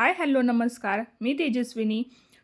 Hi hello नमस्कार. मी तेजस्विनी.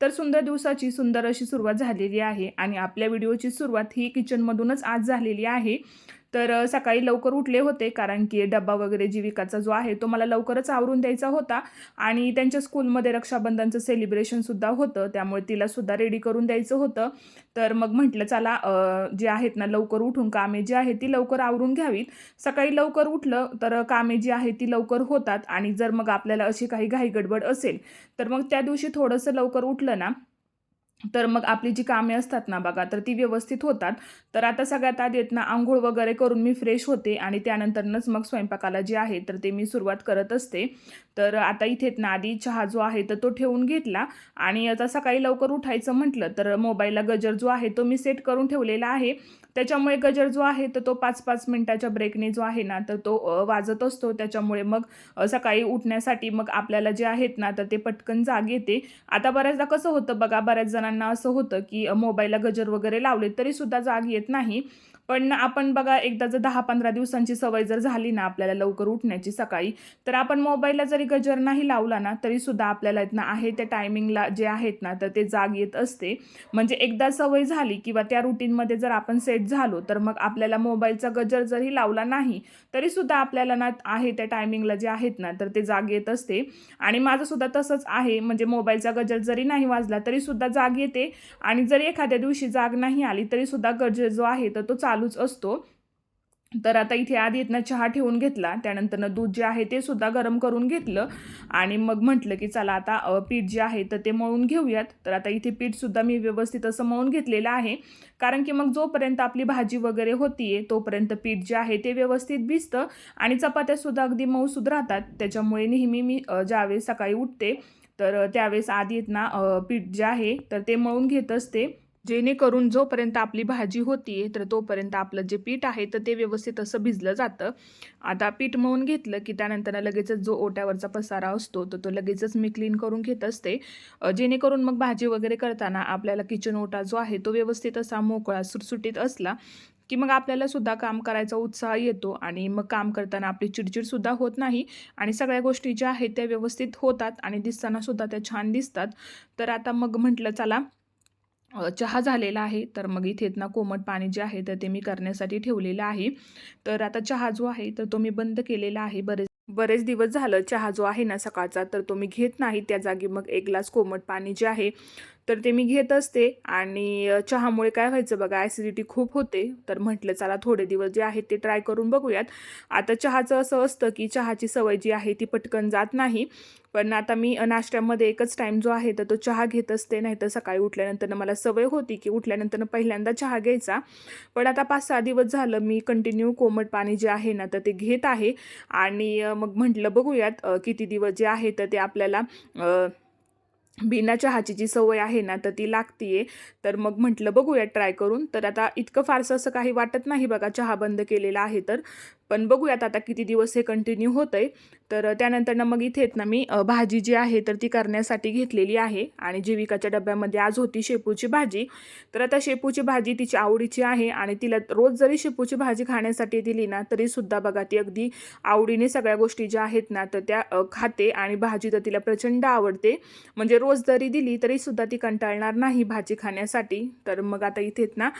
तर सुंदर दिवसाची सुंदर अशी सुरुवात झालेली आहे आणि आपल्या व्हिडिओची सुरुवात ही किचनमधूनच आज झालेली आहे. तर सकाळी लवकर उठले होते कारण की डब्बा वगैरे जीविकाचा जो आहे तो मला लवकरच आवरून द्यायचा होता आणि त्यांच्या स्कूलमध्ये रक्षाबंधनचं सेलिब्रेशनसुद्धा होतं. त्यामुळे तिलासुद्धा रेडी करून द्यायचं होतं. तर मग म्हटलं चला जे आहेत ना लवकर उठून कामे जी आहेत ती लवकर आवरून घ्यावीत. सकाळी लवकर उठलं तर कामे जी आहेत ती लवकर होतात आणि जर मग आपल्याला अशी काही घाईगडबड असेल तर मग त्या दिवशी थोडंसं लवकर उठलं ना तर मग आपली जी कामे असतात ना बघा तर ती व्यवस्थित होतात. तर आता सगळ्यात आधी येत ना आंघोळ वगैरे करून मी फ्रेश होते आणि त्यानंतरनंच मग स्वयंपाकाला जे आहे तर ते मी सुरुवात करत असते. तर आता इथे ना आधी चहा जो आहे तर तो ठेवून घेतला आणि आता सकाळी लवकर उठायचं म्हटलं तर मोबाईलला गजर जो आहे तो मी सेट करून ठेवलेला आहे. त्याच्यामुळे गजर जो आहे तर तो पाच पाच मिनटाच्या ब्रेकने जो आहे ना तर तो वाजत असतो. त्याच्यामुळे मग सकाळी उठण्यासाठी मग आपल्याला जे आहेत ना तर ते पटकन जाग येते. आता बऱ्याचदा कसं होतं बघा बऱ्याच जणांना असं होतं की मोबाईलला गजर वगैरे लावले तरीसुद्धा जाग येत नाही. पण आपण बघा एकदा जर दहा पंधरा दिवसांची सवय जर झाली ना आपल्याला लवकर उठण्याची सकाळी तर आपण मोबाईलला जरी गजर नाही लावला ना तरीसुद्धा आपल्याला आहेत ना आहे त्या टायमिंगला जे आहेत ना तर ते जाग येत असते. म्हणजे एकदा सवय झाली किंवा त्या रुटीनमध्ये जर आपण सेट झालो तर मग आपल्याला मोबाईलचा गजर जरी लावला नाही तरीसुद्धा आपल्याला ना आहे त्या टायमिंगला जे आहेत ना तर ते जाग येत असते. आणि माझंसुद्धा तसंच आहे म्हणजे मोबाईलचा गजर जरी नाही वाजला तरीसुद्धा जाग येते. आणि जरी एखाद्या दिवशी जाग नाही आली तरीसुद्धा गजर जो आहे तर तो चालूच असतो. तर आता इथे आधी येतनं चहा ठेवून घेतला त्यानंतरनं दूध जे आहे ते सुद्धा गरम करून घेतलं आणि मग म्हटलं की चला आता पीठ जे आहे तर ते मळून घेऊयात. तर आता इथे पीठसुद्धा मी व्यवस्थित असं मळून घेतलेलं आहे. कारण की मग जोपर्यंत आपली भाजी वगैरे होतीये तोपर्यंत पीठ जे आहे ते व्यवस्थित भिजतं आणि चपात्यासुद्धा अगदी मऊसूद राहतात. त्याच्यामुळे नेहमी मी ज्यावेळेस सकाळी उठते तर त्यावेळेस आधी आहेत ना पीठ जे आहे तर ते मळून घेत असते. जेणेकरून जोपर्यंत आपली भाजी होती तर तोपर्यंत आपलं जे पीठ आहे तर ते व्यवस्थित असं भिजलं जातं. आता पीठ मळून घेतलं की त्यानंतर लगेचच जो ओट्यावरचा पसारा असतो तर तो लगेचच मी क्लीन करून घेत असते. जेणेकरून मग भाजी वगैरे करताना आपल्याला किचन ओटा जो आहे तो व्यवस्थित असा मोकळा सुटसुटीत असला की मग आपल्याला सुद्धा काम करायचा उत्साह येतो आणि मग काम करताना आपली चिडचिडसुद्धा होत नाही आणि सगळ्या गोष्टी ज्या आहेत त्या व्यवस्थित होतात आणि दिसताना सुद्धा त्या छान दिसतात. तर आता मग म्हटलं चला चहा झालेला आहे तर मग इथे ना कोमट पाणी जे आहे तर ते मी करण्यासाठी ठेवलेलं आहे. तर आता चहा जो आहे तर तो मी बंद केलेला आहे. बरेच बरेच दिवस झालं चहा जो आहे ना सकाळचा तर तो मी घेत नाही. त्या जागी मग एक ग्लास कोमट पाणी जे आहे तर ते मी घेत असते. आणि चहामुळे काय व्हायचं बघा ॲसिडिटी खूप होते. तर म्हटलं चला थोडे दिवस जे आहेत ते ट्राय करून बघूयात. आता चहाचं असं असतं की चहाची सवय जी आहे ती पटकन जात नाही. पण आता मी नाश्त्यामध्ये एकच टाईम जो आहे तर तो चहा घेत असते. नाही तर सकाळी उठल्यानंतर मला सवय होती की उठल्यानंतर पहिल्यांदा चहा घ्यायचा. पण आता पाच सहा दिवस झालं मी कंटिन्यू कोमट पाणी जे आहे ना तर ते घेत आहे. आणि मग म्हटलं बघूयात किती दिवस जे आहे तर ते आपल्याला बिना चहाची जी सवय आहे ना तर ती लागतीये. तर मग म्हटलं बघूया ट्राय करून. तर आता इतकं फारसं असं काही वाटत नाही बघा चहा बंद केलेला आहे तर. पण बघूयात आता किती दिवस हे कंटिन्यू होतं आहे तर त्यानंतर ना मग इथेच ना मी भाजी जी आहे तर ती करण्यासाठी घेतलेली आहे आणि जीविकाच्या डब्यामध्ये आज होती शेपूची भाजी. तर आता शेपूची भाजी तिची आवडीची आहे आणि तिला रोज जरी शेपूची भाजी खाण्यासाठी दिली ना तरीसुद्धा बघा ती अगदी आवडीने सगळ्या गोष्टी ज्या आहेत ना तर त्या खाते आणि भाजी तर तिला प्रचंड आवडते. म्हणजे रोज जरी दिली तरीसुद्धा ती कंटाळणार नाही भाजी खाण्यासाठी. तर मग आता इथेच ना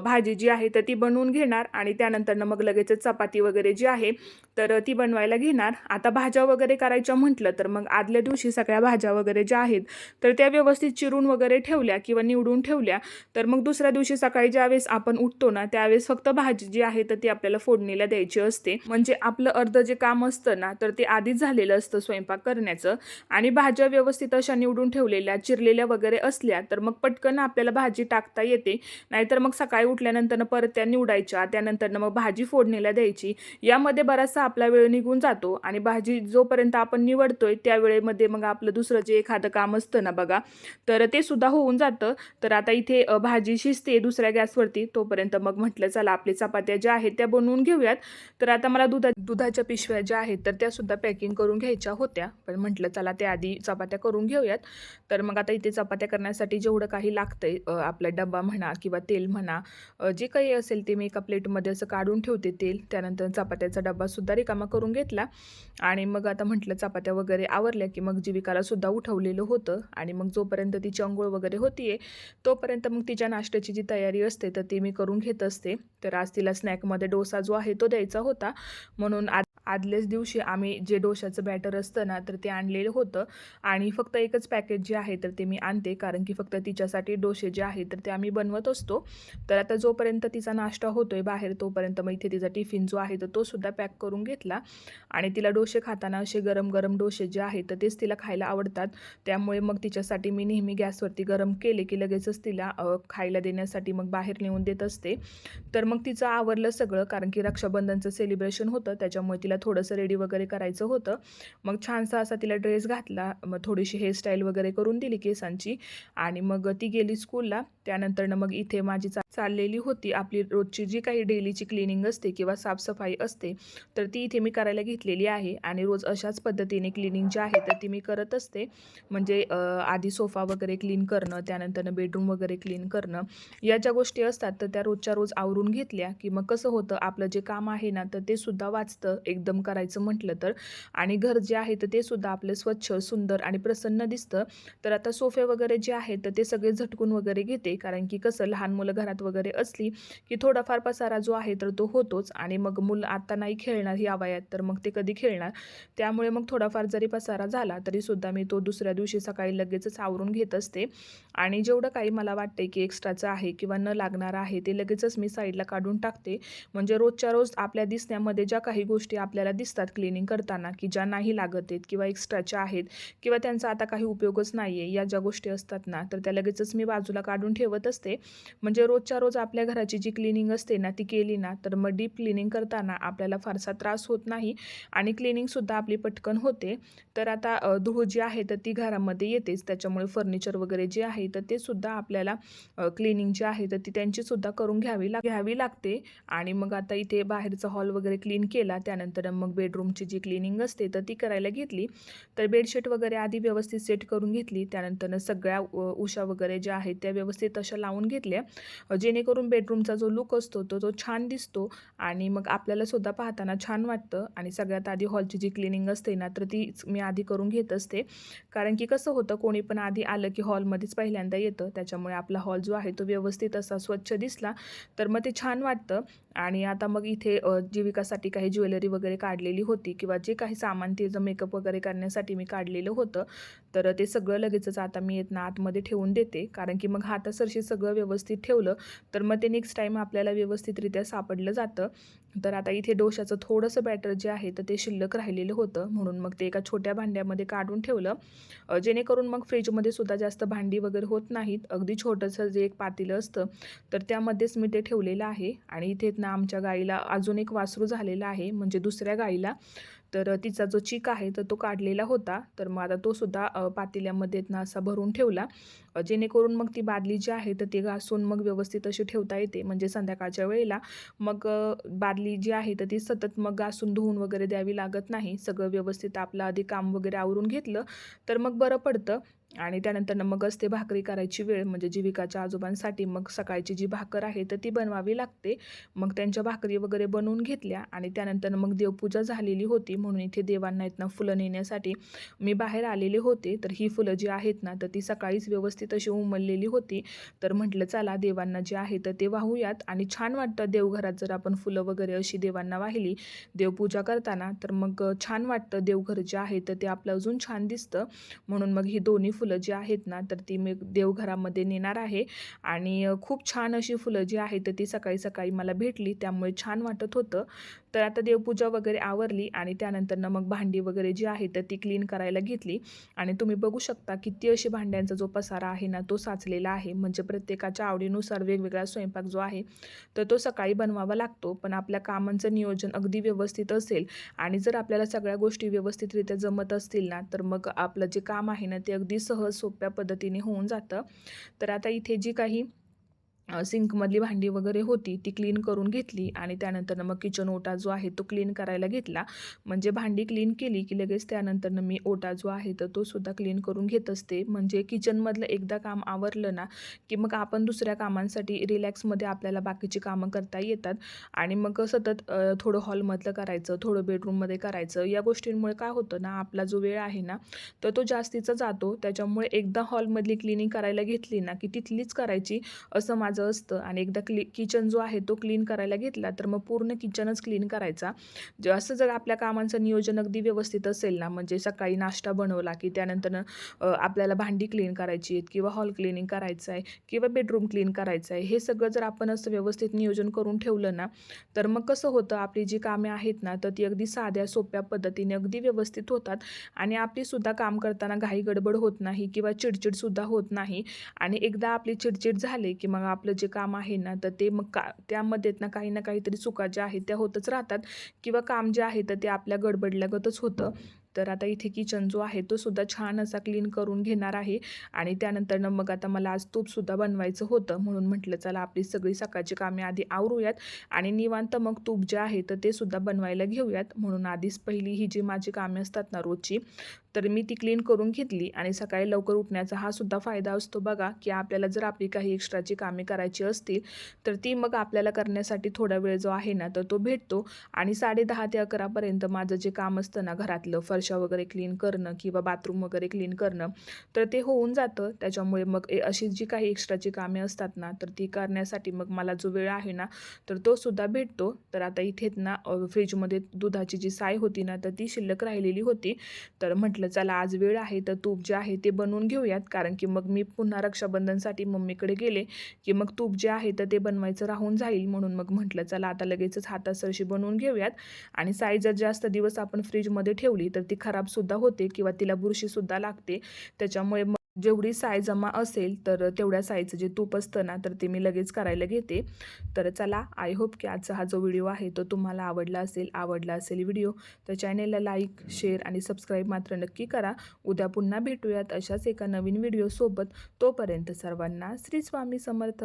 भाजी जी आहे तर ती बनवून घेणार आणि त्यानंतर मग लगेचच चपाती वगैरे जी आहे तर ती बनवायला घेणार. आता भाज्या वगैरे करायच्या म्हटलं तर मग आदल्या दिवशी सगळ्या भाज्या वगैरे ज्या आहेत तर त्या व्यवस्थित चिरून वगैरे ठेवल्या किंवा निवडून ठेवल्या. तर मग दुसऱ्या दिवशी सकाळी ज्यावेळेस आपण उठतो ना त्यावेळेस फक्त भाजी जी आहे तर ती आपल्याला फोडणीला द्यायची असते. म्हणजे आपलं अर्ध जे काम असतं ना तर ते आधीच झालेलं असतं स्वयंपाक करण्याचं. आणि भाज्या व्यवस्थित अशा निवडून ठेवलेल्या चिरलेल्या वगैरे असल्या तर मग पटकन आपल्याला भाजी टाकता येते. नाहीतर मग सकाळी उठल्यानंतर परत त्या निवडायच्या त्यानंतर मग भाजी फोडणीला द्यायची. यामध्ये बराचसा आपला वेळ निघून जातो आणि भाजी जोपर्यंत आपण निवडतोय त्या वेळेमध्ये मग आपलं दुसरं जे एखादं काम असतं ना बघा तर ते सुद्धा होऊन जातं. तर आता इथे भाजी शिजते दुसऱ्या गॅसवरती तोपर्यंत मग म्हटलं चला आपली चपात्या ज्या आहेत त्या बनवून घेऊयात. तर आता मला दुधा दुधाच्या पिशव्या ज्या आहेत तर त्या सुद्धा पॅकिंग करून घ्यायच्या होत्या. पण म्हटलं चला त्या आधी चपात्या करून घेऊयात. तर मग आता इथे चपात्या करण्यासाठी जेवढं काही लागतंय आहे आपला डबा म्हणा किंवा तेल म्हणा जे काही असेल ते मी एका प्लेटमध्ये असं काढून ठेवते तेल. त्यानंतर चपात्याचा डब्बासुद्धा रिकामा करून घेतला. आणि मग आता म्हटलं चपात्या वगैरे आवरल्या की मग जीविकाला सुद्धा उठवलेलं होतं. आणि मग जोपर्यंत तिची अंघोळ वगैरे होतीये तोपर्यंत मग तिच्या नाश्त्याची जी तयारी असते तर ती मी करून घेत असते. तर आज तिला स्नॅकमध्ये डोसा जो आहे तो द्यायचा होता. म्हणून आज आदल्याच दिवशी आम्ही जे डोशाचं बॅटर असतं ना तर ते आणलेलं होतं. आणि फक्त एकच पॅकेट जे आहे तर ते मी आणते. कारण की फक्त तिच्यासाठी डोसे जे आहे तर ते आम्ही बनवत असतो. तर आता जोपर्यंत तिचा नाश्ता होतो आहे बाहेर तोपर्यंत मग इथे तिचा टिफिन जो आहे तर तो सुद्धा पॅक करून घेतला. आणि तिला डोसे खाताना असे गरम गरम डोसे जे आहेत तर तेच तिला खायला आवडतात. त्यामुळे मग तिच्यासाठी मी नेहमी गॅसवरती गरम केले की लगेचच तिला खायला देण्यासाठी मग बाहेर नेऊन देत असते. तर मग तिचं आवरलं सगळं कारण की रक्षाबंधनचं सेलिब्रेशन होतं त्याच्यामुळे तिला थोडंसं रेडी वगैरे करायचं होतं. मग छानसा असा तिला ड्रेस घातला. मग थोडीशी हेअरस्टाईल वगैरे करून दिली केसांची. आणि मग ती गेली स्कूलला त्यानंतरनं मग इथे माझी चाललेली होती. आपली रोजची जी काही डेलीची क्लिनिंग असते किंवा साफसफाई असते तर ती इथे मी करायला घेतलेली आहे. आणि रोज अशाच पद्धतीने क्लिनिंग जी आहे तर ती मी करत असते. म्हणजे आधी सोफा वगैरे क्लीन करणं त्यानंतरनं बेडरूम वगैरे क्लीन करणं या ज्या गोष्टी असतात तर त्या रोजच्या रोज आवरून घेतल्या की मग कसं होतं आपलं जे काम आहे ना तर ते सुद्धा वाचतं एकदम करायचं म्हटलं तर. आणि घर जे आहे तर ते सुद्धा आपलं स्वच्छ सुंदर आणि प्रसन्न दिसतं. तर आता सोफे वगैरे जे आहेत तर ते सगळे झटकून वगैरे घेते. कारण की कसं लहान मुलं घरात वगैरे असली की थोडाफार पसारा जो आहे तर तो होतोच आणि मग मुलं आत्ता नाही खेळणार ही आवायात तर मग ते कधी खेळणार? त्यामुळे मग थोडाफार जरी पसारा झाला तरी सुद्धा मी तो दुसऱ्या दिवशी सकाळी लगेचच आवरून घेत असते. आणि जेवढं काही मला वाटते की एक्स्ट्राचं आहे किंवा न लागणारं आहे ते लगेचच मी साईडला काढून टाकते. म्हणजे रोजच्या रोज आपल्या दिसण्यामध्ये ज्या काही गोष्टी आपल्याला दिसतात क्लिनिंग करताना की ज्या नाही लागत आहेत किंवा एक्स्ट्राच्या आहेत किंवा त्यांचा आता काही उपयोगच नाही आहे या ज्या गोष्टी असतात ना तर त्या लगेचच मी बाजूला काढून ठेवत असते. म्हणजे रोजच्या रोज आपल्या घराची जी क्लिनिंग असते ना ती केली ना तर मग डीप क्लिनिंग करताना आपल्याला फारसा त्रास होत नाही आणि क्लिनिंगसुद्धा आपली पटकन होते. तर आता धूळ जी आहे तर ती घरामध्ये येतेच. त्याच्यामुळे फर्निचर वगैरे जे आहे तर ते सुद्धा आपल्याला क्लिनिंग जी आहे तर ती त्यांचीसुद्धा करून घ्यावी लाग घ्यावी लागते. आणि मग आता इथे बाहेरचा हॉल वगैरे क्लीन केला त्यानंतर मग बेडरूमची जी क्लिनिंग असते तर ती करायला घेतली. तर बेडशीट वगैरे आधी व्यवस्थित सेट करून घेतली. त्यानंतर सगळ्या उ- उशा वगैरे ज्या आहेत त्या व्यवस्थित अशा लावून घेतल्या. जेणेकरून बेडरूमचा जो लुक असतो तो तो छान दिसतो आणि मग आपल्याला सुद्धा पाहताना छान वाटतं आणि सगळ्यात आधी हॉलची जी क्लिनिंग असते ना तर तीच मी आधी करून घेत असते. कारण की कसं होतं कोणी पण आधी आलं की हॉलमध्येच पहिल्यांदा येतं त्याच्यामुळे आपला हॉल जो आहे तो व्यवस्थित असा स्वच्छ दिसला तर मग ते छान वाटतं. आणि आता मग इथे जीविकासाठी काही ज्वेलरी वगैरे काढलेली होती किंवा जे काही सामान तिचं मेकअप वगैरे करण्यासाठी मी काढलेलं होतं तर ते सगळं लगेचच आता मी येत ना आतमध्ये ठेवून देते. कारण की मग हातासरशी सगळं व्यवस्थित ठेवलं तर मग ते नेक्स्ट टाईम आपल्याला व्यवस्थितरित्या सापडलं जातं. तर आता इथे डोशाचं थोडंसं बॅटर जे आहे तर ते शिल्लक राहिलेलं होतं. म्हणून मग ते एका छोट्या भांड्यामध्ये काढून ठेवलं. जेणेकरून मग फ्रीजमध्ये सुद्धा जास्त भांडी वगैरे होत नाहीत. अगदी छोटंसं जे एक पातेलं असतं तर त्यामध्येच मी ते ठेवलेलं आहे. आणि इथे ना आमच्या गाईला अजून एक वासरू झालेला आहे. म्हणजे दुसऱ्या गाईला. तर तिचा जो चीक आहे तर तो काढलेला होता. तर मग आता तो सुद्धा पातेल्यामध्ये ना असा भरून ठेवला. जेणेकरून मग ती बादली जी आहे तर ती घासून मग व्यवस्थित अशी ठेवता येते. म्हणजे संध्याकाळच्या वेळेला मग बादली जी आहे तर ती सतत मग घासून धुवून वगैरे द्यावी लागत नाही. सगळं व्यवस्थित आपलं आधी काम वगैरे आवरून घेतलं तर मग बरं पडतं. आणि त्यानंतर मगच ते भाकरी करायची वेळ म्हणजे जीविकाच्या आजोबांसाठी मग सकाळची जी भाकर आहे तर ती बनवावी लागते. मग त्यांच्या भाकरी वगैरे बनवून घेतल्या आणि त्यानंतर मग देवपूजा झालेली होती. म्हणून इथे देवांना आहेत ना फुलं नेण्यासाठी मी बाहेर आलेले होते. तर ही फुलं जी आहेत ना तर ती सकाळीच व्यवस्थित अशी उमललेली होती. तर म्हटलं चला देवांना जे आहे तर ते वाहूयात. आणि छान वाटतं देवघरात जर आपण फुलं वगैरे अशी देवांना वाहिली देवपूजा करताना तर मग छान वाटतं देवघर जे आहे तर ते आपलं अजून छान दिसतं. म्हणून मग ही दोन्ही फुलं जी आहेत ना तर ती मी देवघरामध्ये नेणार आहे. आणि खूप छान अशी फुलं जी आहेत तर ती सकाळी सकाळी मला भेटली त्यामुळे छान वाटत होतं. तर आता देवपूजा वगैरे आवरली आणि त्यानंतरनं मग भांडी वगैरे जी आहे तर ती क्लीन करायला घेतली. आणि तुम्ही बघू शकता किती अशी भांड्यांचा जो पसारा आहे ना तो साचलेला आहे. म्हणजे प्रत्येकाच्या आवडीनुसार वेगवेगळा स्वयंपाक जो आहे तर तो सकाळी बनवावा लागतो. पण आपल्या कामांचं नियोजन अगदी व्यवस्थित असेल आणि जर आपल्याला सगळ्या गोष्टी व्यवस्थितरित्या जमत असतील ना तर मग आपलं जे काम आहे ना ते अगदी सहज सोप्या पद्धतीने होऊन जातं. तर आता इथे जी काही सिंकमधली भांडी वगैरे होती ती क्लीन करून घेतली आणि त्यानंतरनं मग किचन ओटा जो आहे तो क्लीन करायला घेतला. म्हणजे भांडी क्लीन केली की लगेच त्यानंतरनं मी ओटा जो आहे तर तो सुद्धा क्लीन करून घेत असते. म्हणजे किचनमधलं एकदा काम आवरलं ना की मग आपण दुसऱ्या कामांसाठी रिलॅक्समध्ये आपल्याला बाकीची कामं करता येतात. आणि मग सतत थोडं हॉलमधलं करायचं थोडं बेडरूममध्ये करायचं या गोष्टींमुळे काय होतं ना आपला जो वेळ आहे ना तर तो जास्तीचा जातो. त्याच्यामुळे एकदा हॉलमधली क्लिनिंग करायला घेतली ना की तिथलीच करायची असं माझं माझं असतं. आणि एकदा क्ली किचन जो आहे तो क्लीन करायला घेतला तर मग पूर्ण किचनच क्लीन करायचा. ज असं जर आपल्या कामांचं नियोजन अगदी व्यवस्थित असेल ना म्हणजे सकाळी नाश्ता बनवला की त्यानंतर आपल्याला भांडी क्लीन करायची आहेत किंवा हॉल क्लिनिंग करायचं आहे किंवा बेडरूम क्लीन करायचं आहे हे सगळं जर आपण असं व्यवस्थित नियोजन करून ठेवलं ना तर मग कसं होतं आपली जी कामे आहेत ना तर ती अगदी साध्या सोप्या पद्धतीने अगदी व्यवस्थित होतात. आणि आपलीसुद्धा काम करताना घाई गडबड होत नाही किंवा चिडचिडसुद्धा होत नाही. आणि एकदा आपली चिडचिड झाली की मग आपलं जे काम आहे ना तर ते मग का त्यामध्येत ना काही ना काहीतरी चुका ज्या आहेत त्या होतच राहतात. किंवा काम जे आहे तर ते आपल्या गडबडल्यागतच होतं. तर आता इथे किचन जो आहे तो सुद्धा छान असा क्लीन करून घेणार आहे. आणि त्यानंतरनं मग आता मला आज तूपसुद्धा बनवायचं होतं. म्हणून म्हटलं चला आपली सगळी सकाळची कामे आधी आवरूयात. आणि निवांत मग तूप जे आहे तर ते सुद्धा बनवायला घेऊयात. म्हणून आधीच पहिली ही जी माझी कामे असतात ना रोजची तर मी ती क्लीन करून घेतली आणि सकाळी लवकर उठण्याचा हा सुद्धा फायदा असतो बघा की आपल्याला जर आपली काही एक्स्ट्राची कामे करायची असतील तर ती मग आपल्याला करण्यासाठी थोडा वेळ जो आहे ना तर तो भेटतो. आणि साडे दहा ते अकरापर्यंत माझं जे काम असतं ना घरातलं फरशा वगैरे क्लीन करणं किंवा बाथरूम वगैरे क्लीन करणं तर ते होऊन जातं. त्याच्यामुळे मग ए- अशी जी काही एक्स्ट्राची कामे असतात ना तर ती करण्यासाठी मग मला जो वेळ आहे ना तर तो सुद्धा भेटतो. तर आता इथेच ना फ्रीजमध्ये दुधाची जी साय होती ना तर ती शिल्लक राहिलेली होती. तर म्हटलं म्हटलं चला आज वेळ आहे तर तूप जे आहे ते बनवून घेऊयात. कारण की मग मी पुन्हा रक्षाबंधनसाठी मम्मीकडे गेले की मग तूप जे आहे तर ते बनवायचं राहून जाईल म्हणून मग म्हटलं चला आता लगेचच हातासरशी बनवून घेऊयात. आणि साई जर जास्त दिवस आपण फ्रीजमध्ये ठेवली तर ती खराबसुद्धा होते किंवा तिला बुरशीसुद्धा लागते. त्याच्यामुळे मग जेवढी साय जमा असेल तर तेवढ्या साईचं जे तूप असतं ना तर ते मी लगेच करायला घेते. तर चला आय होप की आजचा हा जो व्हिडिओ आहे तो तुम्हाला आवडला असेल आवडला असेल व्हिडिओ तर चॅनेलला लाईक शेअर आणि सबस्क्राईब मात्र नक्की करा. उद्या पुन्हा भेटूयात अशाच एका नवीन व्हिडिओसोबत. तोपर्यंत सर्वांना श्री स्वामी समर्थ.